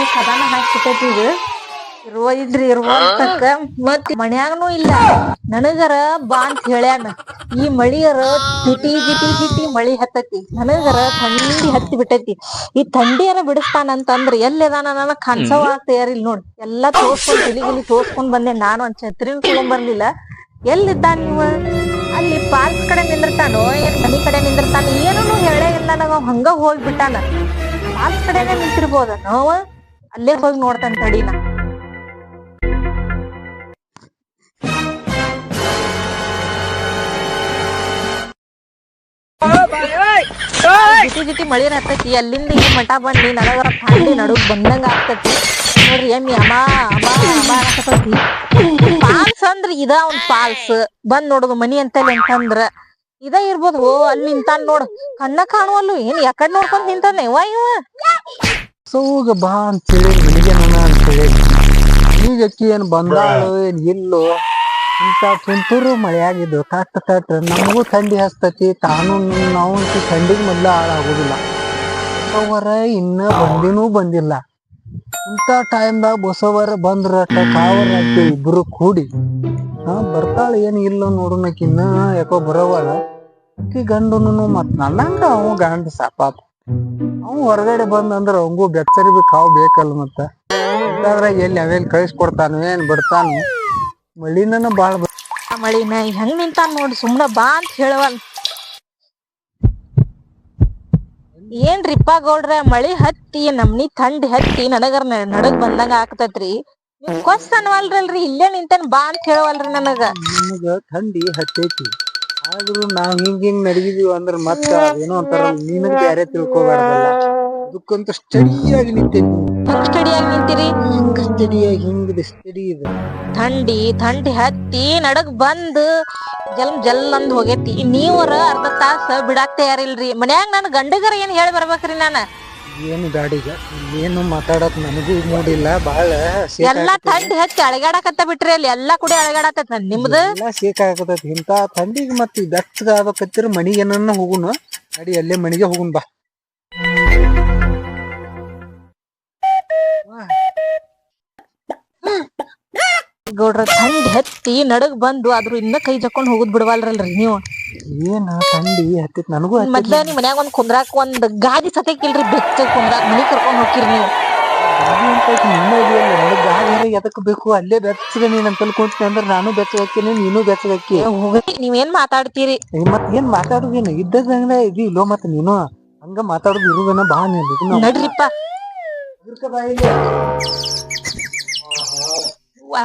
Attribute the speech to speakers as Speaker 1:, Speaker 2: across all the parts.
Speaker 1: ಈ ಕದಾನ ಹಾಕ್ಬಿಟ್ಟೈತಿ ಇದು ಇದ್ರಿ ಇರುವ ಅಂತಕ್ಕ ಮತ್ ಮನ್ಯಾಗನು ಇಲ್ಲ. ನನಗರ ಬಾ ಅಂತ ಹೇಳ್ಯಾನ. ಈ ಮಳಿಯರ ಜಿಟಿ ಜಿಟಿ ಜಿಟಿ ಮಳಿ ಹತ್ತತಿ. ನನಗರ ಥಂಡಿ ಹತ್ತಿ ಬಿಟ್ಟೈತಿ. ಈ ಥಂಡಿಯರ ಬಿಡಿಸ್ತಾನಂತಂದ್ರ ಎಲ್ಲಿದಾನ ನನಗ ಕನ್ಸವ ತಯಾರಿ ನೋಡ್. ಎಲ್ಲಾ ತೋರ್ಸ್ಕೊಂಡ್ ಗಿಲಿ ಗಿಲಿ ತೋರ್ಸ್ಕೊಂಡ್ ಬಂದೆ ನಾನು ಒಂದ್ ಛತ್ರಿ ತಗೊಂಡ್ ಬರ್ಲಿಲ್ಲ. ಎಲ್ಲಿದ್ದಾನ ನೀವ ಅಲ್ಲಿ ಪಾರ್ಕ್ ಕಡೆ ನಿಂದಿರ್ತಾನೋ? ಏನ್ ಮನಿ ಕಡೆ ನಿಂದಿರ್ತಾನ? ಏನೂ ಹೇಳೇ ಇಲ್ಲ ಅವ್ ಹಂಗ ಹೋಗ್ಬಿಟ್ಟಾನ. ಪಾರ್ಕ್ ಕಡೆನೆ ನಿಂತಿರ್ಬೋದ ನಾವ ಅಲ್ಲೇ ಹೋಗಿ ನೋಡ್ತಾನ ತಡಿನ ಜಿಟಿ ಜಿಟಿ ಮಳಿ ಹತ್ತೈತಿ ಅಲ್ಲಿಂದ ಈ ಮಠ ಬಂದಿ ನನಗರ ಫ್ಯಾಮಿಲಿ ನಡುಗ್ ಬಂದಂಗ ಆಗ್ತೈತಿ. ನೋಡ್ರಿ ಎಮ್ಮಿ ಅಮ್ಮ ಅಮ್ಮ ಅಮ್ಮ ಅನ್ನಕತ್ತೈತಿ ಫಾಲ್ಸ್ ಅಂದ್ರ ಇದ ಒಂದ್ ಪಾಲ್ಸ್. ಬಂದ್ ನೋಡುದು ಮನಿ ಅಂತಲ್ಲಿ ಅಂತಂದ್ರ ಇದ ಇರ್ಬೋದು ಅಲ್ಲಿ ನಿಂತಾನ್ ನೋಡು. ಕಣ್ಣ ಕಾಣುವಲ್ಲು ಏನ್ ಯಾಕಡ್ ನೋಡ್ಕೊಂಡ್ ನಿಂತಾನೆ? ವಾ ಇವ
Speaker 2: ಸೌಗ ಬಾ ಅಂತೇಳಿ ನಿನಗೆ ನನ್ನ ಅಂತೇಳಿ. ಈಗ ಅಕ್ಕಿ ಏನು ಬಂದಾಳು ಏನು ಇಲ್ಲೋ ಇಂಥ ತುಂತುರು ಮಳೆಯಾಗಿದ್ದು ತಟ್ ತಟ್ಟ ನಮಗೂ ಥಂಡಿ ಹಸ್ತತಿ ತಾನು ನಾವು ಥಂಡಿಗೆ ಮೊದಲ ಹಾಳಾಗೋದಿಲ್ಲ. ಬಸವರ ಇನ್ನ ಬಂದಿನೂ ಬಂದಿಲ್ಲ. ಇಂಥ ಟೈಮ್ದಾಗ ಬಸವರ ಬಂದ್ರ ಕಾವರ ಇಬ್ಬರು ಇಬ್ರು ಕೂಡಿ ಹಾ ಬರ್ತಾಳ ಏನು ಇಲ್ಲ ನೋಡೋಣಕಿ ಇನ್ನ ಯಾಕೋ ಬರೋವಾಳ. ಅಕ್ಕಿ ಗಂಡನು ಮತ್ತೆ ನನ್ನಂಗ ಅವ ಗಂಡ ಸಾಪಾಪ ಅವ್ ಹೊರಗಡೆ ಬಂದಂದ್ರ ಅವಂಗೂ ಬೆಚ್ಚರಿ ಬಿ ಕಾವ್ ಬೇಕಲ್ಲ ಮತ್ತ. ಇಂತಾದ್ರಾಗ ಎಲ್ಲಿ ಅವೇನ್ ಕಳಿಸ್ಕೊಡ್ತಾನು ಏನ್ ಬಿಡ್ತಾನು ಮಳಿನ ಬಾಳ ಬ-
Speaker 1: ಆ ಮಳಿನ ಹೆಂಗ್ ನಿಂತಾನ ನೋಡ್ ಸುಮ್ನ ಬಾ ಅಂತ ಹೇಳವಲ್. ಏನ್ರಿಪ್ಪ ಗೌಡ್ರ ಮಳಿ ಹತ್ತಿ ನಮ್ನಿ ಥಂಡಿ ಹತ್ತಿ ನನಗರ್ ನ- ನಡಗ್ ಬಂದಂಗ ಆಗ್ತತ್ರಿ. ನೀವ್ ಕೊಸ್ ಅನ್ವಲ್ರಲ್ರಿ ಇಲ್ಲೇ ನಿಂತೇನ್ ಬಾ ಅಂತ ಹೇಳವಲ್ರಿ ನನಗ.
Speaker 2: ನಮಗ ಥಂಡಿ ಹತ್ತೈತಿ. ಆದ್ರೂ ನಾವ್ ಹಿಂಗ್ ಹಿಂಗ್ ನಡಗಿದೀವಿ ಅಂದ್ರ ಮತ್ತ ಏನೋ ಅಂತಾರ ನಿನಗ್ ಬ್ಯಾರೆ ತಿಳ್ಕೊಬಾರ್ದಲ್ಲ. ಅದಕ್ಕಂತ ಸ್ಟಡಿಯಾಗಿ ನಿಂತೈತಿ
Speaker 1: ಹೆಂಗ್ ಸ್ಟಡಿಯಾಗಿ ನಿಂತಿರಿ?
Speaker 2: ಹಿಂಗ ಸ್ಟಡಿಯಾಗಿ ಹಿಂಗ ಸ್ಟಡಿ ಇದೆ.
Speaker 1: ಥಂಡಿ ಥಂಡಿ ಹತ್ತಿ ನಡಗ್ ಬಂದ್ ಜಲ್ ಜಲ್ ಅಂದ್ ಹೋಗೇತಿ. ನೀವರ ಅರ್ಧ ತಾಸ ಬಿಡಾಕ್ ತಯಾರಿಲ್ರಿ. ಮನ್ಯಾಗ ನನ್ ಗಂಡಗರ ಏನ್ ಹೇಳಿ ಬರ್ಬೇಕ್ರಿ ನಾನ?
Speaker 2: ಏನು ಗಾಡಿಗ ಏನು ಮಾತಾಡಕ್ ನನಗೂ ಮೂಡಿಲ್ಲ. ಬಾಳ
Speaker 1: ಎಲ್ಲಾ. ಥಂಡಿ ಹತ್ತಿ ಅಳಗಾಡಕತ್ತ ಬಿಟ್ರಿ ಅಲ್ಲಿ ಎಲ್ಲಾ ಕೂಡ ಅಳಗಾಡಕತ್ತ ನಿಮ್ದ?
Speaker 2: ಎಲ್ಲಾ ಶೇಕ್ ಆಗತೈತಿ ಇಂತ ಥಂಡಿಗೆ ಮತ್ತೆ ಬೆಚ್ಚಗ ಆಗ್ಬೇಕತ್ತಿರ ಮನಿಗೆ ಏನನ್ನ ಹೋಗುನು. ನಡಿ ಅಲ್ಲೇ ಮನಿಗೆ ಹೋಗುನ್ ಬಾ.
Speaker 1: ಗೌಡ್ರ ಥಂಡಿ ಹತ್ತಿ ನಡಗ್ ಬಂದು ಆದ್ರೂ ಇನ್ನ ಕೈ ಜಕ್ಕೊಂಡ್ ಹೋಗುದ್ ಬಿಡವಲ್ರಲ್ರಿ ನೀವು.
Speaker 2: ಏನ ತಂಡಿ ಹತ್ತಿತ್ ನನಗೂ ಹತ್ತಿತ್
Speaker 1: ಮೊದ್ಲ ನಿಮ್ ಮನ್ಯಾಗ ಒಂದ್ ಕುಂದ್ರಾಕ್ ಒಂದ್ ಗಾದಿ ಸತೇಕಿಲ್ರಿ ಬೆಚ್ಚ ಕುಂದ್ರಾಕ್ ಮನಿ ಕರ್ಕೊಂಡ್ ಹೋಗಿರಿ ನೀವು.
Speaker 2: ಗಾಡಿ ಅಂತ ಐತಿ, ನಿನ್ನ ಇದೆಯಲ್ಲ, ನನಗ್ ಗಾಡಿ ಎದಕ್ ಬೇಕು? ಅಲ್ಲೇ ಬೆಚ್ಚಗ ನೀನ್ ಅಂತಲ್ ಕುಂತೀನಿ ಅಂದ್ರ ನಾನು ಬೆಚ್ಚಗ ಹಾಕಿನಿ ನೀನು ಬೆಚ್ಚಗ ಹಾಕಿ.
Speaker 1: ಹೋಗ್ರಿ ನೀವೇನ್ ಮಾತಾಡ್ತೀರಿ?
Speaker 2: ಏ, ಮತ್ ಏನ್ ಮಾತಾಡುದೇನು ಇದ್ದದಂಗ ಇದಿ ಇಲ್ಲೋ ಮತ್ ನೀನು. ಹಂಗ ಮಾತಾಡುದು ಇರುದನ ಬಾ ನೀನು
Speaker 1: ನಡ್ರಿಪ್ಪ.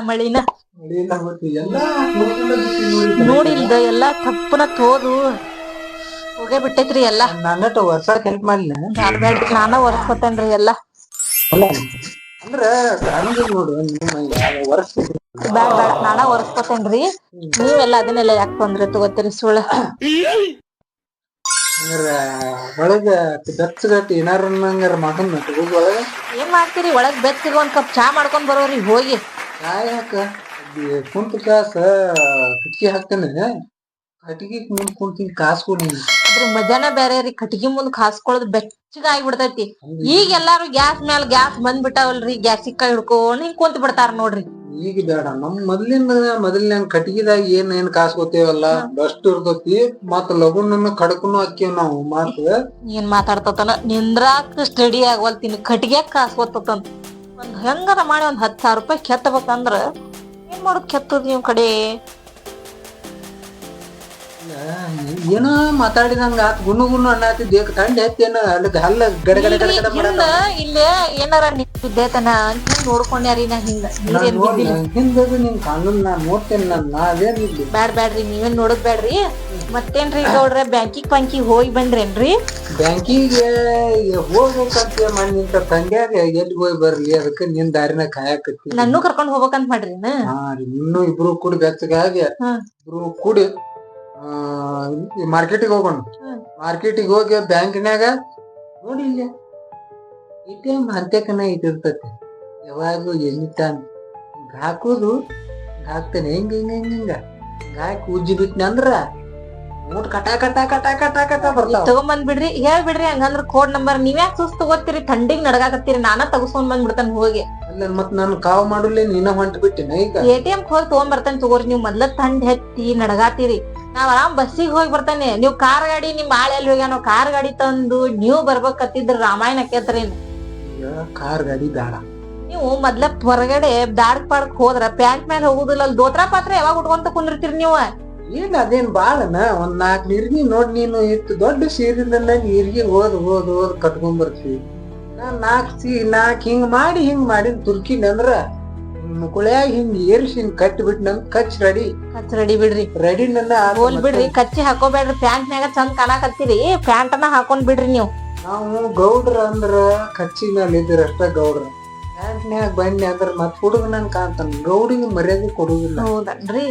Speaker 1: ಮಳಿನ? ನೋಡಿಲ್ದ ಎಲ್ಲಾ ತಪ್ಪನ ತೋದು ಹೋಗೇ ಬಿಟ್ಟೈತ್ರಿ ಎಲ್ಲಾ
Speaker 2: ನನ್ನಟ ವರ್ಷಕ್ಕೆ ಹೆಲ್ಪ್ ಮಾಡ್ಲಿ.
Speaker 1: ನಾನು ಬ್ಯಾಡ್ರಿ ನಾನ ಒರ್ಸ್ಕೊತೇನ್ರಿ ಎಲ್ಲಾ.
Speaker 2: ಅಂದ್ರ ನೋಡು ವರ್ಷ
Speaker 1: ಬ್ಯಾಡ್ ಬ್ಯಾಡ. ನಾನ ಒರ್ಸ್ಕೊತೇನ್ರಿ ನೀವೆಲ್ಲ ಅದನ್ನೆಲ್ಲ ಯಾಕೆ ತೊಂದ್ರೆ ತಗೋತೀರಿ ಸುಳ್ಳ?
Speaker 2: ಅಂದ್ರ ಒಳಗ ಬೆಚ್ಚಗಟ್ಟಿ ಏನಾರ ನಂಗಾರ ಮಾಡನ್ ಒಳಗ
Speaker 1: ಏನ್ ಮಾಡ್ತೀರಿ? ಒಳಗ್ ಬೆಚ್ಚಗ ಒಂದ್ ಕಪ್ ಚಾ ಮಾಡ್ಕೊಂಡ್ ಬರೋರಿ ಹೋಗಿ.
Speaker 2: ಯಾಕ ಕುಂತ ಕಾಸ ಕಟ್ಗಿ ಹಾಕ್ತೇನೆ. ಕಟ್ಗಿ ಮುಂದ್ ಕುಂತೀನಿ ಕಾಸು ನೀನು
Speaker 1: ಅದ್ರ ಮಜಾನ ಬೇರೆ ರೀ ಕಟ್ಗಿ ಮುಂದ್ ಕಾಸ್ಕೊಳ್ಳೋದು ಬೆಚ್ಚಗ ಆಗ್ಬಿಡ್ತೈತಿ. ಈಗ ಎಲ್ಲಾರು ಗ್ಯಾಸ್ ಮ್ಯಾಲ ಗ್ಯಾಸ್ ಬಂದ್ಬಿಟ್ಟಾವಲ್ರಿ ಗ್ಯಾಸ್ ಕೈ ಹಿಡ್ಕೊಂಡ್ ಹಿಂಗ್ ಕುಂತ ಬಿಡ್ತಾರ ನೋಡ್ರಿ.
Speaker 2: ಈಗ ಬೇಡ ನಮ್ ಮೊದ್ಲಿನ ಮೊದಲಿನ ಕಟ್ಗಿದಾಗ ಏನ್ ಏನ್ ಕಾಸ್ಕೋತೇವಲ್ಲ ಡಸ್ಟ್ ಬೆಸ್ಟ್ ಇರ್ತೈತಿ. ಮತ್ ಲಗುನ ಕಡಕನು ಹಾಕಿವ್ ನಾವು ಮಾತ್ರ
Speaker 1: ಏನ್ ಮಾತಾಡ್ತತನ? ನಿಂದ್ರಾಕ್ ಸ್ಟಡಿ ಆಗವಲ್ತೀನಿ ಕಟ್ಟಿಗೆ ಕಾಸು ಗೊತ್ತತಂತ ಒಂದ್ ಹೆಂಗಾರ ಮಾಡಿ ಒಂದು ಹತ್ತು ಸಾವಿರ ರೂಪಾಯಿ ಕೆತ್ತಬೇಕಂದ್ರೆ ಏನು ಮಾಡೋದು ಕೆತ್ತದ ನಿಮ್ಮ ಕಡೆ?
Speaker 2: ಏನೋ ಮಾತಾಡಿದಂಗ ಆತ್ ಗುನು ಗುನು ಅನ್ನತ್ತಿದ್ದೆ ತಂಡ ಎತ್ತೇನ ಅಲ್ಲಿ ಹಲ್ಲ ಗಡ ಗಡ ಗಡ ಗಡ
Speaker 1: ಹಿಂದ ಇಲ್ಲೇ ಏನಾರ ನೀರ್ ಬಿದ್ದೈತನ ಅಂತ ನೋಡ್ಕೊಂಡ್ಯಾರಿ ನಾ ಹಿಂಗ.
Speaker 2: ಹಿಂದದು ನಿನ್ ಕಾನೂನ್ ನಾ ನೋಡ್ತೇನೆ ನಾನು ನಾ ಅದೇನ್ ಇಲ್ಲಿ
Speaker 1: ಬ್ಯಾಡ್ ಬ್ಯಾಡ್ರಿ ನೀವೇನ್ ನೋಡೋದ್ ಬ್ಯಾಡ್ರಿ. ಮತ್ತೇನ್ರಿ ಗೌಡ್ರ? ಬ್ಯಾಂಕಿಗೆ ಪಂಕಿ ಹೋಗಿ ಬಂದ್ರೇನ್ರಿ?
Speaker 2: ಬ್ಯಾಂಕಿಗೆ ಹೋಗ್ಬೇಕಂತ ಮಾಡಿ ನಿಂತ ತಂಡ್ಯಾಗ ಎಲ್ಲಿ ಹೋಗಿ ಬರ್ಲಿ? ಅದಕ್ಕೆ ನಿನ್ ದಾರಿನ ಕಾಯಕತ್ತಿ.
Speaker 1: ನನ್ನೂ ಕರ್ಕೊಂಡು ಹೋಗ್ಬೇಕಂತ ಮಾಡ್ರಿ
Speaker 2: ಹಾ ರೀ ಇನ್ನು ಇಬ್ರು ಕೂಡಿ ಬೆಚ್ಚಗಾಗಿ. ಇಬ್ರು ಕೂಡಿ ಮಾರ್ಕೆಟಿಗೆ ಹೋಗೋಣ. ಮಾರ್ಕೆಟಿಗೆ ಹೋಗಿ ಬ್ಯಾಂಕಿನಾಗ ನೋಡಿ ಇಲ್ಲ ಎ ಟಿ ಎಂ ಅಂತ್ಯಕನ ಇದಿರ್ತತಿ. ಯಾವಾಗ್ಲೂ ಎಲ್ಲಿ ತಾನು ಹಾಕೋದು ಹಾಕ್ತಾನೆ. ಹೆಂಗ ಹಿಂಗ ಹಿಂಗ ಹಿಂಗ? ಹಾಕಿ ಉಜ್ಜಿ ಬಿಟ್ನಿ ಊಟ ಕಟ ಕಟ ಕಟ ಕಟ ಕಟ ಬರ್ತಾವ.
Speaker 1: ತಗೊಂಡ್ ಬಿಡ್ರಿ ಹೇಳ್ ಬಿಡ್ರಿ ಹಂಗಂದ್ರ ಕೋಡ್ ನಂಬರ್ ನೀವ್ಯಾಕ್ ಸುಸ್ತ ತಗೋತೀರಿ ಥಂಡಿಗ್ ನಡಗಾಕತ್ತೀರಿ ನಾನ ತಗಸ್ಕೊಂಡ್ ಬಂದ್ಬಿಡ್ತಾನ ಹೋಗಿ.
Speaker 2: ಅಲ್ಲ ಮತ್ ನಾನು ಕಾವ್ ಮಾಡುಲ್ಲೇ ನೀನ ಹೊಂಟ ಬಿಟ್ಟಿನ ಈಗ?
Speaker 1: ಎ ಟಿ ಎಂ ಹೋಗಿ ತಗೊಂಡ್ ಬರ್ತಾನೆ ತಗೋರಿ ನೀವ್ ಮೊದ್ಲ ಥಂಡ್ ಹೆತ್ತಿ ನಡಗಾತೀರಿ. ನಾವ್ ಆರಾಮ್ ಬಸ್ಸಿಗೆ ಹೋಗಿ ಬರ್ತಾನೆ ನೀವ್ ಕಾರ್ ಗಾಡಿ ನಿಮ್ ಆಳ್ ಎಲ್ಲಿ ಹೋಗ್ಯಾನ ಕಾರ್ ಗಾಡಿ ತಂದು ನೀವ್ ಬರ್ಬೇಕತ್ತಿದ್ರ ರಾಮಾಯಣ ಕೇಳ್ತಾರೇನ್
Speaker 2: ಕಾರ್ ಗಾಡಿ ಬೇಡ
Speaker 1: ನೀವು ಮೊದ್ಲ ಹೊರಗಡೆ ದಾಡ್ಕ್ ಪಾಡ್ಕ್ ಹೋದ್ರ ಪ್ಯಾಂಟ್ ಮೇಲೆ ಹೋಗುದಿಲ್ಲ ಅಲ್ಲಿ ದೋತ್ರ ಪಾತ್ರ ಯಾವಾಗ ಉಟ್ಕೊಂತ ಕುಂದಿರ್ತೀರಿ ನೀವು?
Speaker 2: ಏನ್ ಅದೇನ್ ಬಾಳನ ಒಂದ್ ನಾಲ್ಕ್ ನೀರ್ಗಿ ನೋಡ್ ನೀನು ಇತ್ತು ದೊಡ್ಡ ಸೀರಿಂದ ನೀರ್ಗಿ ಓದ್ ಓದ್ ಓದ್ ಕಟ್ಕೊಂಡ್ ಬರ್ತೀವಿ ನಾನ್ ನಾಲ್ಕ್ ಸೀ ನಾಲ್ಕ್ ಹಿಂಗ್ ಮಾಡಿ ಹಿಂಗ್ ಮಾಡಿ ತುರ್ಕಿನ್ ಅಂದ್ರ ಮುಕುಳ್ಯಾಗ ಹಿಂಗ್ ಏರಿಸಿ ಹಿಂಗ್ ಕಟ್ಟಿ ಬಿಟ್ ನಂಗ್ ಕಚ್ ರೆಡಿ.
Speaker 1: ಕಚ್ ರೆಡಿ ಬಿಡ್ರಿ.
Speaker 2: ರೆಡಿ ನನ್ನ
Speaker 1: ಹೋಲ್ ಬಿಡ್ರಿ ಕಚ್ಚಿ ಹಾಕೋಬೇಡ್ರಿ ಪ್ಯಾಂಟ್ ನ್ಯಾಗ ಚಂದ ಕಾಣಕತ್ತೀರಿ ಪ್ಯಾಂಟ್ ಅನ್ನ ಹಾಕೊಂಡ್ ಬಿಡ್ರಿ ನೀವು.
Speaker 2: ನಾವು ಗೌಡ್ರ ಅಂದ್ರ ಕಚ್ಚಿನಲ್ಲಿ ಇದ್ರ ಅಷ್ಟ ಗೌಡ್ರ. ಪ್ಯಾಂಟ್ನ್ಯಾಗ ಬನ್ನಿ ಅಂದ್ರ ಮತ್ ಹುಡುಗನ ಕಾಣ್ತಾನ ಗೌಡಿಗೆ ಮರ್ಯಾದೆ ಕೊಡುದಿಲ್ಲ.
Speaker 1: ಹೌದನ್ರಿ?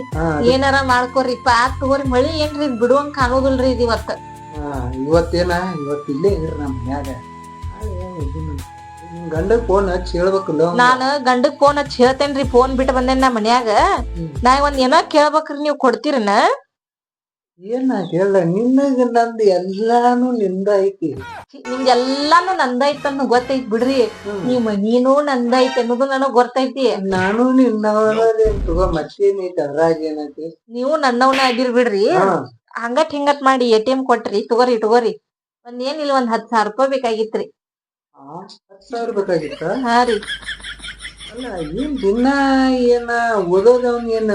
Speaker 1: ಏನಾರ ಮಾಡ್ಕೋರಿ ಪಾಕ್ ತಗೋರಿ ಮಳಿ ಏನ್ರಿ ಬಿಡುವಂಗ ಬಿಡುವಂಗ್ ಇದು ಇವತ್ತ?
Speaker 2: ಹಾ, ಇವತ್ತೇನ? ಇವತ್ ಇಲ್ಲೇ ಇರ್ರಿ ನಮ್ ಮನ್ಯಾಗ. ಗಂಡಕ್ ಫೋನ್ ಹಚ್ಚಿ ಹೇಳ್ಬೇಕಲ್ಲ
Speaker 1: ನಾನು ಗಂಡಗ್ ಫೋನ್ ಹಚ್ಚಿ ಹೇಳ್ತೇನ್ರಿ ಫೋನ್ ಬಿಟ್ಟು ಬಂದೇನ್ ನಾ ಮನ್ಯಾಗ. ನಾ ಒಂದ್ ಏನೋ ಕೇಳ್ಬೇಕ್ರಿ ನೀವ್ ಕೊಡ್ತೀರನ?
Speaker 2: ಏನ ಹೇಳ ನಿನ್ನಗ ನಂದ್ ಎಲ್ಲಾನು ನಿಂದ ಐತಿ
Speaker 1: ನಿಮ್ದ್ ಎಲ್ಲಾನು ಅನ್ನೋ ಗೊತ್ತೈತ್ ಬಿಡ್ರಿ.
Speaker 2: ನೀ
Speaker 1: ನೀವ್ ಮನೀನು ನಂದೈತಿ ಅನ್ನೋದು ನನಗ್ ಗೊತ್ತೈತಿ.
Speaker 2: ನಾನು ನಿನ್ನವನ ತಗೋ ಮತ್ತೇನೈತಿ ಅದ್ರಾಗ ಏನೈತಿ?
Speaker 1: ನೀವು ನನ್ನವನ ಆಗಿರ್ ಬಿಡ್ರಿ.
Speaker 2: ಹಂಗತ್
Speaker 1: ಹಂಗಟ್ ಹಿಂಗಟ್ ಮಾಡಿ ಎ ಟಿ ಎಂ ಕೊಟ್ರಿ ತಗೋರಿ ತಗೋರಿ. ಒಂದ್ ಏನಿಲ್ಲ ಒಂದ್ ಹತ್ ಸಾವಿರ ರೂಪಾಯಿ ಬೇಕಾಗಿತ್ರಿ.
Speaker 2: ಸಾವಿರ ಬೇಕಾಗಿತ್ತ?
Speaker 1: ಹಾ ರೀ.
Speaker 2: ಅಲ್ಲ ಏನ್ ದಿನ ಏನ ಓದೋದವ್ನ ಏನ್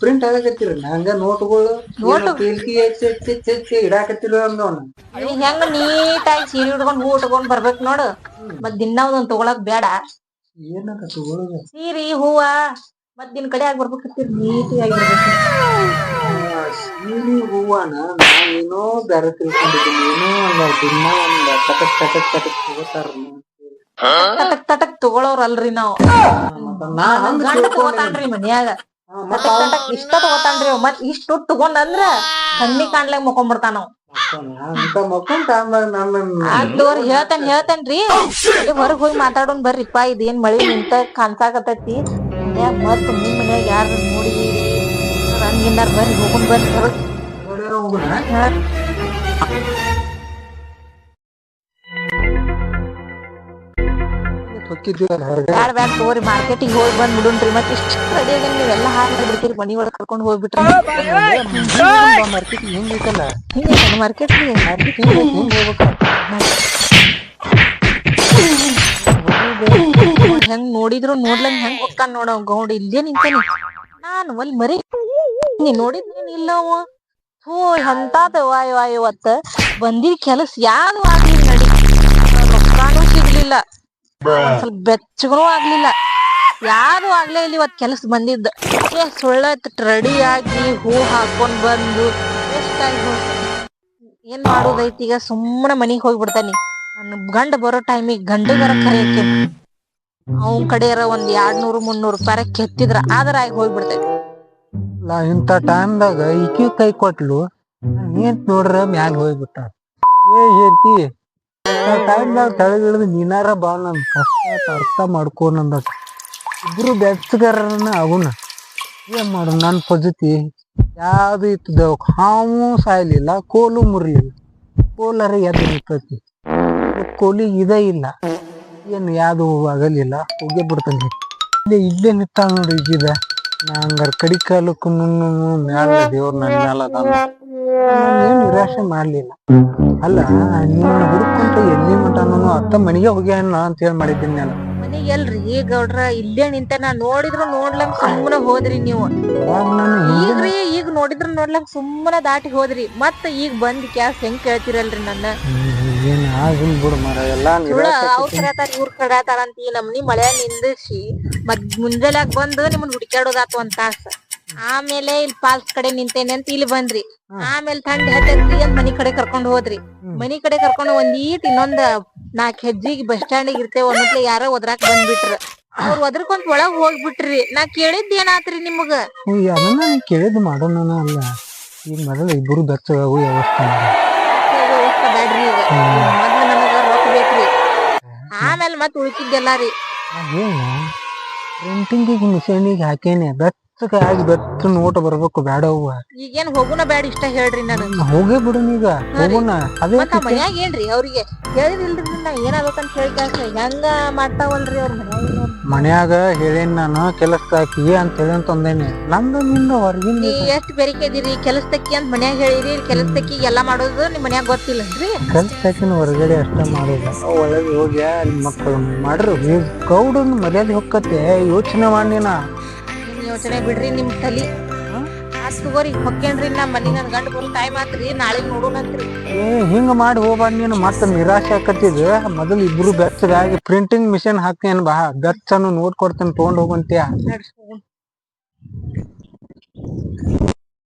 Speaker 2: ಪ್ರಿಂಟ್ ಆಗಕತ್ತಿರ? ಹಂಗ ನೋಟ್ಗಳು
Speaker 1: ನೋಟ್
Speaker 2: ಪೀಲ್ಕಿ ಹೆಚ್ಚ್ ಹೆಚ್ಚ್ ಹೆಚ್ಚ್ ಹೆಚ್ಚ್ ಇಡಾಕತ್ತಿರ
Speaker 1: ಹೆಂಗ ನೀಟಾಗಿ ಸೀರೆ ಉಟ್ಕೊಂಡ್ ಹೂ ಉಟ್ಕೊಂಡ್ ಬರ್ಬೇಕ್ ನೋಡು. ಮತ್ ದಿನ ಒಂದ್ ತಗೊಳಕ್ ಬೇಡ.
Speaker 2: ಏನದ ತಗೊಳ್ಳೋದು
Speaker 1: ಸೀರಿ ಹೂವ ಮತ್ ದಿನ ಕಡೆ ಆಗಿ ಬರ್ಬೇಕತ್ತೀರಿ?
Speaker 2: ಆ, ಸೀರೆ ಹೂವನ ನಾವೇನೋ ಬ್ಯಾರೆ ತಿಳ್ಕೊಂಡಿದ್ದೀನಿ ಏನೋ ಒಂದ ದಿನ ಒಂದ್ ತಟಕ್ ತಟಕ್ ತಟಕ್ ತಗೋತಾರ.
Speaker 1: ತಟಕ್ ತಟಕ್ ತಗೊಳೋರ್ ಅಲ್ರಿ ನಾವ್.
Speaker 2: ನಾ ಹಂಗ
Speaker 1: ಗಂಡ ತಗೋತಾನ್ರಿ ಮನ್ಯಾಗ. ತಟಕ್ ತಟಕ್ ಇಷ್ಟ ತಗೋತಾನ್ರಿ ಅವ್. ಮತ್ ಇಷ್ಟು ತಗೊಂಡ್ ಅಂದ್ರ ಕಣ್ಣಿ ಕಾಣ್ಲಾಗ ಮುಕೊಂಡ್ಬಿಡ್ತಾನ ಅವ್.
Speaker 2: ಅಂತ ಮಕ್ಕೊಂಡ್ ನನ್ನ
Speaker 1: ಹೇಳ್ತೇನ್ ಹೇಳ್ತೇನ್ರಿ. ಹೊರಗ್ ಹೋಗಿ ಮಾತಾಡೋನ್ ಬರ್ರಿಪ್ಪ ಇದೇನ್ ಮಳಿ ನಿಂತ ಕಾಣ್ಸಾಕತ್ತೈತಿ. ಮನ್ಯಾಗ ಮತ್ ನಿಮ್ ಮನ್ಯಾಗ ಯಾರ ನೋಡಿ ಹಂಗಿನ್ನಾರ ಬರ್ರಿ ಹೋಗುನ್ ಬರ್ರಿ. ಹೊರಗ್
Speaker 2: ನೋಡ್ಯಾರ ಹೋಗುಣ ಹೊಕ್ಕಿದ್ವಿ ಹೊರಗಡೆ.
Speaker 1: ಬ್ಯಾಡ ಬ್ಯಾಡ ತಗೋರಿ? ಮಾರ್ಕೆಟಿಗೆ ಹೋಗಿ ಬಂದ್ ಬಿಡುನ್ರಿ ಮತ್ತೆ ಇಷ್ಟ ರೆಡಿ ಆಗಿ ನೀವೆಲ್ಲ ಹಾಕಿ ಬಿಡ್ತೀರಿ. ಮನಿ ಒಳಗೆ ಕರ್ಕೊಂಡ್ ಹೋಗ್ಬಿಟ್ರಿ
Speaker 2: ಮಾರ್ಕೆಟ್
Speaker 1: ಹಿಂಗೈತೆ ಮಾರ್ಕೆಟ್ ರೀ
Speaker 2: ಮಾರ್ಕೆಟ್ ಹೆಂಗೈತಿ ಹಿಂಗ್ ಹೋಗ್ಬೇಕ
Speaker 1: ಹೆಂಗ್ ನೋಡಿದ್ರು ನೋಡ್ಲಂಗ್ ಹೆಂಗ್ ಹೋಗ್ತಾನ ನೋಡ ಗೌಡ. ಇಲ್ಲೇ ನಿಂತಾನಿ. ನಾನು ಅಲ್ಲಿ ಮರಿ ನೀ ನೋಡಿದ್ನೇನ್ ಇಲ್ಲ ಅವ. ಹೋ ಹಂತಾದ ವಾಯ್ ವಾಯ್ ಇವತ್ತ ಬಂದಿದ್ ಕೆಲಸ ಯಾವ್ದು ಆಗ್ಲಿಲ್ಲ ನಡಿ. ರೊಕ್ಕಾನು ಸಿಗ್ಲಿಲ್ಲ. ಸ್ವಲ್ಪ ಬೆಚ್ಚಗೂ ಆಗ್ಲಿಲ್ಲ. ಯಾರು ಆಗ್ಲೇ ಇಲ್ಲಿ ಇವತ್ ಕೆಲಸ ಬಂದಿದ್ದ. ಏ ಸುಳ್ಳತ್ ರೆಡಿ ಆಗಿ ಹೂ ಹಾಕೊಂಡ್ ಬಂದು ಏನ್ ಮಾಡೋದೈತಿ ಈಗ? ಸುಮ್ಮನೆ ಮನಿಗ್ ಹೋಗ್ಬಿಡ್ತಾನಿ. ನನ್ನ ಗಂಡ ಬರೋ ಟೈಮಿಗೆ ಗಂಡಗರ ಕರೆಯಕ್ಕೆ ಅವನ್ ಕಡೆಯರ ಒಂದ್ ಎರಡ್ ನೂರು ಮುನ್ನೂರು ರೂಪಾಯಿ ಕೆತ್ತಿದ್ರ. ಆದ್ರ ಆಗಿ ಹೋಗ್ಬಿಡ್ತೈತಿ
Speaker 2: ಇಂತ ಇಂಥ ಟೈಮ್ದಾಗ ಈಕಿ ಕೈ ಕೊಟ್ಲು. ಏನ್ ನೋಡ್ರ ಮ್ಯಾಲ ಹೋಗ್ಬಿಟ್ಟ ಏ ಹೇಳ್ತಿ ಕೆಳಗಿಳಿದು ನೀನಾರ ಬಾ ನನ್ ಕಷ್ಟ ಅರ್ಥ ಮಾಡ್ಕೋ ಇಬ್ರು ಬೆಚ್ಚಗಾರನ ಅವನ ಏನ್ ಮಾಡು ನನ್ನ ಪದ್ಧತಿ? ಯಾವ್ದು ಇತ್ತು ಹಾವು ಸಾಯ್ಲಿಲ್ಲ, ಕೋಲು ಮುರಿಲಿಲ್ಲ. ಕೋಲಾರ ಎದ್ದು ನಿಂತೈತಿ. ಕೋಲಿಗೆ ಇದೇ ಇಲ್ಲ. ಏನು ಯಾವ್ದು ಆಗಲಿಲ್ಲ, ಹೋಗಿ ಬಿಡ್ತಾನೆ. ಇಲ್ಲೇ ಇಲ್ಲೇ ನಿಂತ ನೋಡಿ ಇದ ನಾ ಹಂಗಾರ ಕಡಿ ಮ್ಯಾಲ ದೇವ್ರ ನನ್ನ ಮ್ಯಾಲ ಏನ್ ನಿರಾಶೆ ಮಾಡ್ಲಿಲ್ಲ. ಅಲ್ಲ ನೀನ್ ಹುಡುಕೊಂತ ಎಲ್ಲಿ ಮಟನು ಅತ್ತ ಮನೆಗೆ ಹೋಗ್ಯಾನ ಅಂತ ಹೇಳಿ ಮಾಡಿದ್ದೀನಿ ನಾನು.
Speaker 1: ಎಲ್ರಿ? ಗೌಡ್ರ ಇಲ್ಲೇ ನಿಂತ ನಾ ನೋಡಿದ್ರು ನೋಡ್ಲಂಗ್ ಸುಮ್ಮನೆ ಹೋದ್ರಿ ನೀವು.
Speaker 2: ಅವಾಗ ನಾನು
Speaker 1: ಈಗ್ರಿ ಈಗ ನೋಡಿದ್ರ ನೋಡ್ಲಂಗ್ ಸುಮ್ಮನೆ ದಾಟಿ ಹೋದ್ರಿ. ಮತ್ತ ಈಗ ಬಂದ್ ಕ್ಯಾಸ್ ಹೆಂಗ್ ಕೇಳ್ತಿರಲ್ರಿ ನನ್ನ?
Speaker 2: ಏನ್ ಆಗಿಲ್ಲ ಬಿಡು ಮರ ಎಲ್ಲಾ
Speaker 1: ಸುಳ್ಳ
Speaker 2: ನಿರಾಶೆ
Speaker 1: ಅವ್ರ ಕಡ್ಯಾತಾರ ಇವ್ರ ಕಡ್ಯಾತಾರ ಅಂತ ಈ ನಮ್ನಿ ಮಳೆ ನಿಂದಿಸಿ ಮತ್ ಮುಂಜಾನ್ಯಾಗ ಬಂದು ನಿಮ್ಮನ್ ಹುಡುಕ್ಯಾಡೋದಾತು ಒಂದ್ ತಾಸ. ಆಮೇಲೆ ಇಲ್ಲಿ ಪಾಲ್ಸ್ ಕಡೆ ನಿಂತೇನೆ ಅಂತ ಇಲ್ಲಿ ಬಂದ್ರಿ. ಆಮೇಲೆ ಥಂಡಿ ಹತ್ತೈತ್ರಿ ಅಂತ ಮನಿ ಕಡೆ ಕರ್ಕೊಂಡ್ ಹೋದ್ರಿ. ಮನಿ ಕಡೆ ಕರ್ಕೊಂಡ್ ಒಂದ್ ಈಟ್ ಇನ್ನೊಂದ್ ನಾಕ್ ಹೆಜ್ಜಿಗೆ ಬಸ್ ಸ್ಟ್ಯಾಂಡ್ ಇರ್ತೇವ ಅನ್ನೋದ್ಲೆ ಯಾರೋ ಒದ್ರಾಕ್ ಬಂದ್ಬಿಟ್ರ. ಅವ್ರ ಒದ್ರಕೊಂತ ಒಳಗ್ ಹೋಗ್ಬಿಟ್ರಿ. ನಾ ಕೇಳಿದ್ ಏನಾತ್ರಿ ನಿಮಗ?
Speaker 2: ಅದನ್ನ ಕೇಳಿದ್ ಮಾಡೋಣ ಅಲ್ಲ. ಈಗ ಮೊದಲ ಇಬ್ಬರು ಬೆಚ್ಚಗಾಗು ವ್ಯವಸ್ಥೆ ಮಾಡು.
Speaker 1: ವ್ಯವಸ್ಥೆ ಬ್ಯಾಡ್ರಿ ಈಗ. ಮೊದ್ಲ ನಮಗ ರೊಕ್ಕ ಬೇಕ್ರಿ. ಆಮೇಲೆ ಮತ್ ಉಳ್ಕಿದ್ದೆಲ್ಲ ರೀ.
Speaker 2: ಮಿಷನ್ ಪ್ರಿಂಟಿಂಗಿಗೆ ಮಿಷನಿಗೆ ಹಾಕೇನೆ. ಬೆಚ್ಚ ಬೆಚ್ಚಗಾಗಿ ಬೆಚ್ಚ ನೋಟ ಬರ್ಬೇಕು ಬ್ಯಾಡವ್ವ
Speaker 1: ಈಗೇನ್ ಹೋಗುನ ಬ್ಯಾಡ ಇಷ್ಟ ಹೇಳ್ರಿ ನಾನು.
Speaker 2: ಹೋಗೇ ಬಿಡೋಣ ಈಗ ಹೋಗುಣ ಅದೇ
Speaker 1: ಮತ್ತ ಮನ್ಯಾಗ ಏನ್ರಿ ಅವ್ರಿಗೆ? ಹೇಳಿದಿಲ್ರಿ ನಾ ಏನಾಗಬೇಕಂತ ಹೇಳಿ ಕಳ್ಸ ಹೆಂಗ ಮಾಡ್ತಾವಲ್ರಿ ಅವ್ರ ಮನ್ಯಾಗ?
Speaker 2: ಹೇಳೇನ್ ನಾನು ಕೆಲಸದಾಕಿ ಅಂತ ಹೇಳಿ ಅಂತಂದೇನಿ ನಂದು ನಿಂದ ಹೊರಗಿಂದ
Speaker 1: ನೀ ಎಷ್ಟ್ ಬೆರಿಕೆದಿರಿ ಕೆಲಸದಕ್ಕಿ ಅಂತ ಮನ್ಯಾಗ ಹೇಳಿರಿ ಕೆಲಸದಕ್ಕಿ ಎಲ್ಲಾ ಮಾಡೋದು ನಿಮ್ ಮನ್ಯಾಗ ಗೊತ್ತಿಲ್ಲನ್ರಿ?
Speaker 2: ಕೆಲ್ಸಕ್ಕಿನ ಹೊರಗಡೆ ಅಷ್ಟ ಮಾಡೋದು. ಒಳಗೆ ಹೋಗ್ಯಾ ಅಲ್ಲಿ ಮಕ್ಕಳು ಮಾಡ್ರಿ. ಈ ಗೌಡನ್ ಮರ್ಯಾದೆ ಹೊಕ್ಕತ್ತೆ ಯೋಚನೆ ಮಾಡಿ ನೀನ.
Speaker 1: ನಿಮ್ ಯೋಚನೆ ಬಿಡ್ರಿ ನಿಮ್ ತಲಿ. ಹಾಸ್ಕೋರಿ ಹೊಕ್ಕೇನ್ರಿ ನಾ ಮನಿ ನನ್ ಗಂಡ ಬರೋ ಟೈಮ್ ಆತ್ರಿ ನಾಳೆ ನೋಡೋಣ
Speaker 2: ಏ ಹಿಂಗ ಮಾಡಿ ಹೋಗ್ಬಾ ನೀನು ಮತ್ತೆ ನಿರಾಶೆ ಆಕತ್ತಿದ. ಮೊದಲು ಇಬ್ರು ಬೆಚ್ಚಗಾಗಿ ಪ್ರಿಂಟಿಂಗ್ ಮಿಷನ್ ಹಾಕ್ತೇನ್ ಬಾ ಬೆಚ್ಚನು ನೋಡ್ಕೊಡ್ತೇನೆ ತೊಗೊಂಡ್ ಹೋಗಂತ್ಯಾ.